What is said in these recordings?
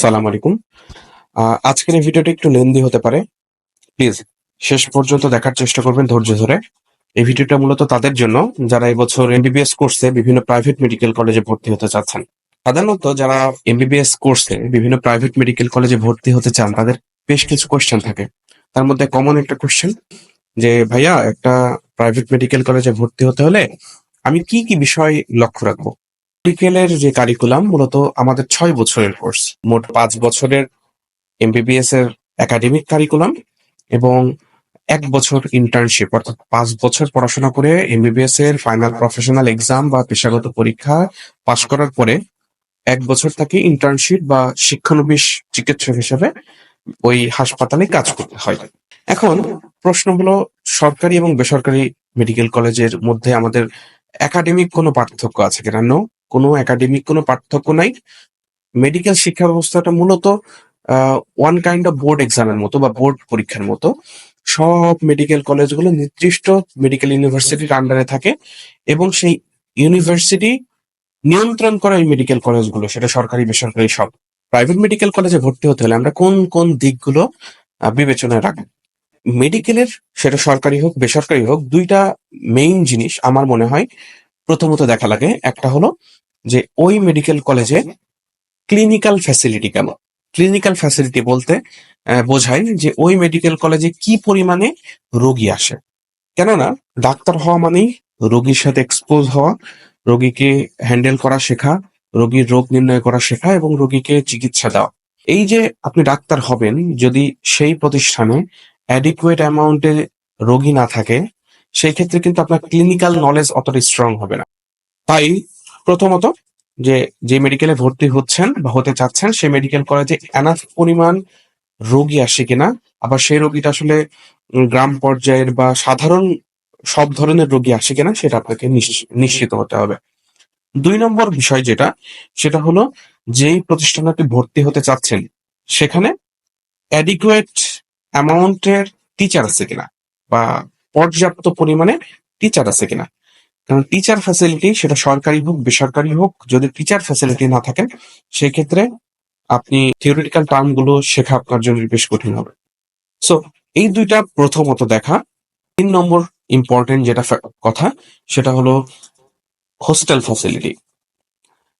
সালাম আলাইকুম। আজকের এই ভিডিওটা একটু লেন্দি হতে পারে। প্লিজ শেষ পর্যন্ত দেখার চেষ্টা করবেন ধৈর্য ধরে। এই ভিডিওটা মূলত তাদের জন্য, যারা এবছর এমবিবিএস কোর্সে বিভিন্ন প্রাইভেট মেডিকেল কলেজে ভর্তি হতে চাচ্ছেন। সাধারণত যারা এমবিবিএস কোর্সে বিভিন্ন প্রাইভেট মেডিকেল কলেজে ভর্তি হতে চান, তাদের বেশ কিছু কোয়েশ্চেন থাকে। তার মধ্যে কমন একটা কোয়েশ্চেন যে, ভাইয়া, একটা প্রাইভেট মেডিকেল কলেজে ভর্তি হতে হলে আমি কি কি বিষয় লক্ষ্য রাখব? মেডিকেলের যে কারিকুলাম মূলত আমাদের ছয় বছরের কোর্স মোট পাঁচ বছরের এমবিবিএস এর একাডেমিক কারিকুলাম এবং এক বছর ইন্টার্নশিপ অর্থাৎ পাঁচ বছর পড়াশোনা করে এমবিবিএস এর ফাইনাল প্রফেশনাল এক্সাম বা পেশাগত পরীক্ষা পাশ করার পরে এক বছর তাকে ইন্টার্নশিপ বা শিক্ষানবিশ চিকিৎসক হিসেবে ওই হাসপাতালে কাজ করতে হয়। এখন প্রশ্ন হলো, সরকারি এবং বেসরকারি মেডিকেল কলেজের মধ্যে আমাদের একাডেমিক কোনো পার্থক্য আছে কিনা? কোনো একাডেমিক কোনো পার্থক্য নাই। মেডিকেল শিক্ষা ব্যবস্থাটা মূলত ওয়ান কাইন্ড অফ বোর্ড এক্সামের মতো বা বোর্ড পরীক্ষার মতো। সব মেডিকেল কলেজগুলো নির্দিষ্ট মেডিকেল ইউনিভার্সিটির আন্ডারে থাকে এবং সেই ইউনিভার্সিটি নিয়ন্ত্রণ করে ওই মেডিকেল কলেজগুলো সেটা সরকারি, বেসরকারি সব। প্রাইভেট মেডিকেল কলেজে ভর্তি হতে হলে আমরা কোন কোন দিকগুলো বিবেচনায় রাখব? মেডিকেলের সেটা সরকারি হোক, বেসরকারি হোক, দুইটা মেইন জিনিস আমার মনে হয় প্রথমত দেখা লাগে। একটা হলো যে ওই মেডিকেল কলেজে ক্লিনিক্যাল ফ্যাসিলিটি কেমন? ক্লিনিক্যাল ফ্যাসিলিটি বলতে বোঝায় যে ওই মেডিকেল কলেজে কি পরিমাণে রোগী আসে। কেননা, ডাক্তার হওয়া মানেই রোগীর সাথে এক্সপোজ হওয়া, রোগীকে হ্যান্ডেল করা শেখা, রোগীর রোগ নির্ণয় করা শেখা এবং রোগীকে চিকিৎসা দেওয়া। এই যে আপনি ডাক্তার হবেন, যদি সেই প্রতিষ্ঠানে অ্যাডিকুয়েট অ্যামাউন্টে রোগী না থাকে, সেই ক্ষেত্রে কিন্তু আপনার ক্লিনিক্যাল নলেজ অতটা স্ট্রং হবে না। তাই প্রথমত যে যে মেডিকেলে ভর্তি হচ্ছেন বা হতে চাচ্ছেন, সেই মেডিকেল কলেজে এনাফ পরিমাণ রোগী আসে কিনা? আবার সেই রোগীটা আসলে গ্রাম পর্যায়ের বা সাধারণ সব ধরনের রোগী আসে কিনা, সেটা আপনাকে নিশ- নিশ্চিত হতে হবে। দুই নম্বর বিষয় যেটা, সেটা হলো যেই প্রতিষ্ঠানে ভর্তি হতে চাচ্ছেন, সেখানে অ্যাডিকুয়েট অ্যামাউন্টের টিচার আছে কিনা? বা পর্যাপ্ত পরিমাণে টিচার আছে কিনা? কারণ টিচার ফ্যাসিলিটি সেটা সরকারি হোক, বেসরকারি হোক, যদি টিচার ফ্যাসিলিটি না থাকে, সেক্ষেত্রে আপনি থিওরিটিক্যাল টার্মগুলো শেখা আপনার জন্য বেশ কঠিন হবে। সো এই দুইটা প্রথমত দেখা। তিন নম্বর ইম্পর্টেন্ট যেটা কথা, সেটা হলো হোস্টেল ফ্যাসিলিটি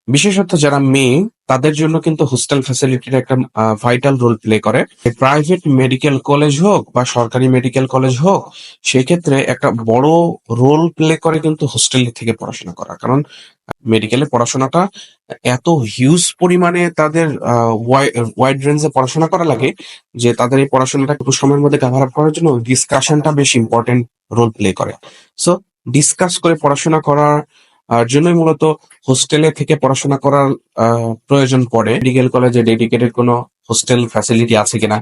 বিশেষত যারা মেয়ে, তাদের জন্য কিন্তু হোস্টেল ফ্যাসিলিটির একটা ভাইটাল রোল প্লে করে। প্রাইভেট মেডিকেল কলেজ হোক বা সরকারি মেডিকেল কলেজ হোক, সেক্ষেত্রে একটা বড় রোল প্লে করে কিন্তু হোস্টেল থেকে পড়াশোনা করা। কারণ মেডিকেলে পড়াশোনাটা এত হিউজ পরিমাণে তাদের ওয়াইড রেঞ্জে পড়াশোনা করা লাগে যে তাদের এই পড়াশোনাটা একটু সময়ের মধ্যে কভার আপ করার জন্য ডিসকাশনটা বেশ ইম্পর্টেন্ট রোল প্লে করে। সো ডিসকাস করে পড়াশোনা করার জন্যই মূলত হোস্টেলে থেকে পড়াশোনা করার প্রয়োজন পড়ে। মেডিকেল কলেজে ডেডিকেটেড কোনো হোস্টেল ফ্যাসিলিটি আছে কিনা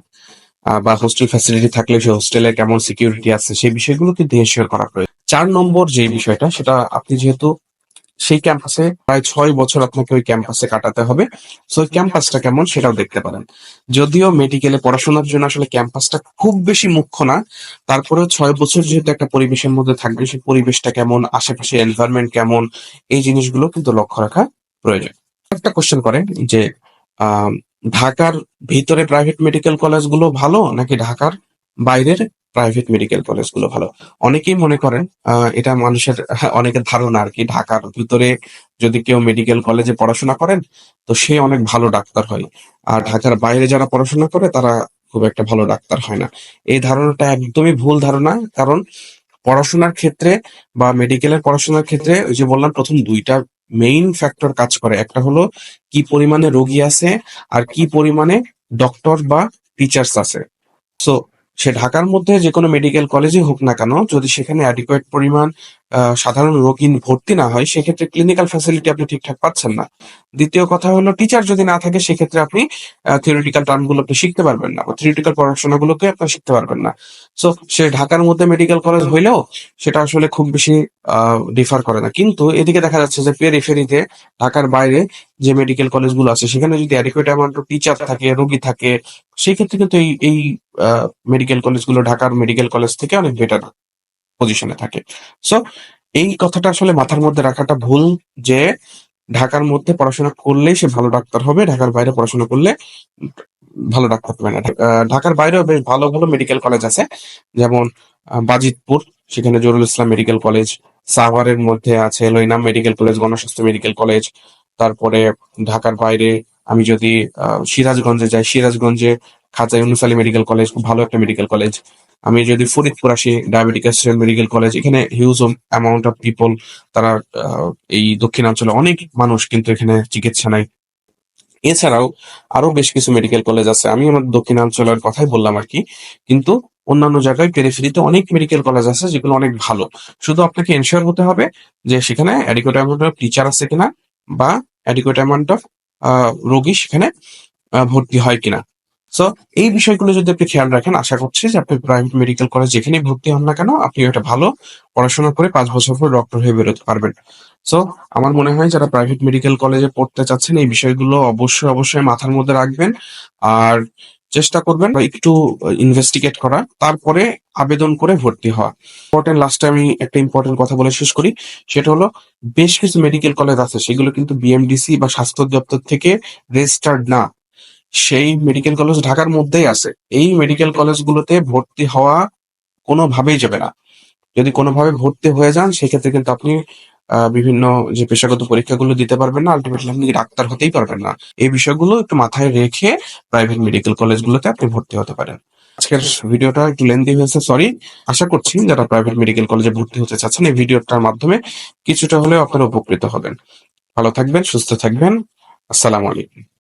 বা হোস্টেল ফ্যাসিলিটি থাকলে সেই হোস্টেলে কেমন সিকিউরিটি আছে, সেই বিষয়গুলো কিন্তু এনশিওর করা প্রয়োজন। চার নম্বর যে বিষয়টা, সেটা আপনি যেহেতু সেই ক্যাম্পাসে প্রায় ছয় বছর আপনাকে ওই ক্যাম্পাসে কাটাতে হবে। সো ক্যাম্পাসটা কেমন সেটাও দেখতে পারেন। যদিও মেডিকেলে পড়াশোনার জন্য আসলে ক্যাম্পাসটা খুব বেশি মুখ্য না, তারপরেও ছয় বছর যেহেতু একটা পরিবেশের মধ্যে থাকবে সেই পরিবেশটা কেমন আশেপাশে এনভায়রনমেন্ট কেমন, এই জিনিসগুলো কিন্তু লক্ষ্য রাখা প্রয়োজন। একটা কোশ্চেন করে যে ঢাকার ভিতরে প্রাইভেট মেডিকেল কলেজগুলো ভালো নাকি ঢাকার বাইরের প্রাইভেট মেডিকেল কলেজগুলো ভালো। অনেকেই মনে করেন এটা মানুষের অনেকের ধারণা আর কি, ঢাকার ভিতরে যদি কেউ মেডিকেল কলেজে পড়াশোনা করেন, তো সে অনেক ভালো ডাক্তার হয়। আর ঢাকার বাইরে যারা পড়াশোনা করে, তারা খুব একটা ভালো ডাক্তার হয় না। এই ধারণাটা একদমই ভুল ধারণা, কারণ পড়াশোনার ক্ষেত্রে বা মেডিকেলের পড়াশোনার ক্ষেত্রে ওই যে বললাম, প্রথম দুইটা মেইন ফ্যাক্টর কাজ করে। একটা হলো, কি পরিমাণে রোগী আছে, আর কি পরিমাণে ডক্টর বা টিচার্স আছে। সো সে ঢাকার মধ্যে যে কোনো মেডিকেল কলেজে হোক না কেন যদি সেখানে অ্যাডিকুয়েট পরিমাণ সাধারণ রোগী ভর্তি না হয়, সেক্ষেত্রে ক্লিনিক্যাল ফ্যাসিলিটি আপনি ঠিকঠাক পাচ্ছেন না। দ্বিতীয় কথা হলো টিচার যদি না থাকে, সেক্ষেত্রে আপনি থিওরিটিক্যাল টার্মগুলো আপনি শিখতে পারবেন না বা থিওরিটিক্যাল পড়াশোনাগুলোকে আপনি শিখতে পারবেন না। সো সে ঢাকার মধ্যে মেডিকেল কলেজ হইলেও সেটা আসলে খুব বেশি ডিফার করে না। কিন্তু এদিকে দেখা যাচ্ছে যে পেরিফেরিতে ঢাকার বাইরে যে মেডিকেল কলেজগুলো আছে, সেখানে যদি অ্যাডিকুয়েট অ্যামাউন্ট টিচার থাকে, রোগী থাকে সেই ক্ষেত্রে কিন্তু এই এই মেডিকেল কলেজগুলো ঢাকার মেডিকেল কলেজ থেকে অনেক বেটার পজিশনে থাকে। সো এই কথাটা আসলে মাথার মধ্যে রাখাটা ভুল যে ঢাকার মধ্যে পড়াশোনা করলেই সে ভালো ডাক্তার হবে, ঢাকার বাইরে পড়াশোনা করলে ভালো ডাক্তার হবে না। ঢাকার বাইরেও বেশ ভালো ভালো মেডিকেল কলেজ আছে। যেমন বাজিতপুর, সেখানে জরুল ইসলাম মেডিকেল কলেজ সাভারের মধ্যে আছে লইনাম medical college Gonoshasthaya medical college তারপরে ঢাকার বাইরে আমি যদি সিরাজগঞ্জে যাই, সিরাজগঞ্জে খাজা ইউনুস আলী মেডিকেল কলেজ খুব ভালো একটা মেডিকেল কলেজ আমি যদি ফরিদপুর আসি ডায়াবেটিক অ্যাসিস্ট্যান্ট মেডিকেল কলেজ এখানে হিউজ অ্যামাউন্ট অফ পিপল তারা এই দক্ষিণাঞ্চলে অনেক মানুষ কিন্তু এখানে চিকিৎসা নেয়। এছাড়াও আরও বেশ কিছু মেডিকেল কলেজ আছে। আমি আমার দক্ষিণাঞ্চলের কথাই বললাম আর কি। কিন্তু অন্যান্য জায়গায় পেরিফেরিতে অনেক মেডিকেল কলেজ আছে যেগুলো অনেক ভালো। শুধু আপনাকে এনশিওর হতে হবে যে সেখানে অ্যাডিকুয়েট অ্যামাউন্ট অফ টিচার আছে কিনা বা অ্যাডিকুয়েট অ্যামাউন্ট অফ রোগী সেখানে ভর্তি হয় কিনা। সো এই বিষয়গুলো যদি আপনি খেয়াল রাখেন, আশা করছি যে আপনি প্রাইভেট মেডিকেল কলেজ যেখানেই ভর্তি হন না কেন আপনি একটা ভালো পড়াশোনা করে পাঁচ বছর পর ডক্টর হয়ে বেরোতে পারবেন। সো আমার মনে হয় যারা প্রাইভেট মেডিকেল কলেজে পড়তে চাচ্ছেন, এই বিষয়গুলো অবশ্যই অবশ্যই মাথার মধ্যে রাখবেন। আর চেষ্টা করবেন একটু ইনভেস্টিগেট করা তারপরে আবেদন করে ভর্তি হওয়া। ইম্পর্টেন্ট লাস্টে আমি একটা ইম্পর্টেন্ট কথা বলে শেষ করি, সেটা হলো বেশ কিছু মেডিকেল কলেজ আছে, সেগুলো কিন্তু বিএমডিসি বা স্বাস্থ্য দপ্তর থেকে রেজিস্টার্ড না। সেই মেডিকেল কলেজ ঢাকার মধ্যেই আছে। এই মেডিকেল কলেজগুলোতে ভর্তি হওয়া কোনোভাবেই যাবে না। যদি কোনোভাবে ভর্তি হয়ে যান, সেক্ষেত্রে কিন্তু আপনি বিভিন্ন যে পেশাগত পরীক্ষাগুলো দিতে পারবেন না আলটিমেটলি আপনি ডাক্তার হতেই পারবেন না। এই বিষয়গুলো একটু মাথায় রেখে প্রাইভেট মেডিকেল কলেজগুলোতে আপনি ভর্তি হতে পারেন। আজকের ভিডিওটা একটু লেন্দি হয়েছে সরি আশা করছি যারা প্রাইভেট মেডিকেল কলেজে ভর্তি হতে চাচ্ছেন, এই ভিডিওটার মাধ্যমে কিছুটা হলেও আপনারা উপকৃত হবেন। ভালো থাকবেন, সুস্থ থাকবেন। আসসালামু আলাইকুম।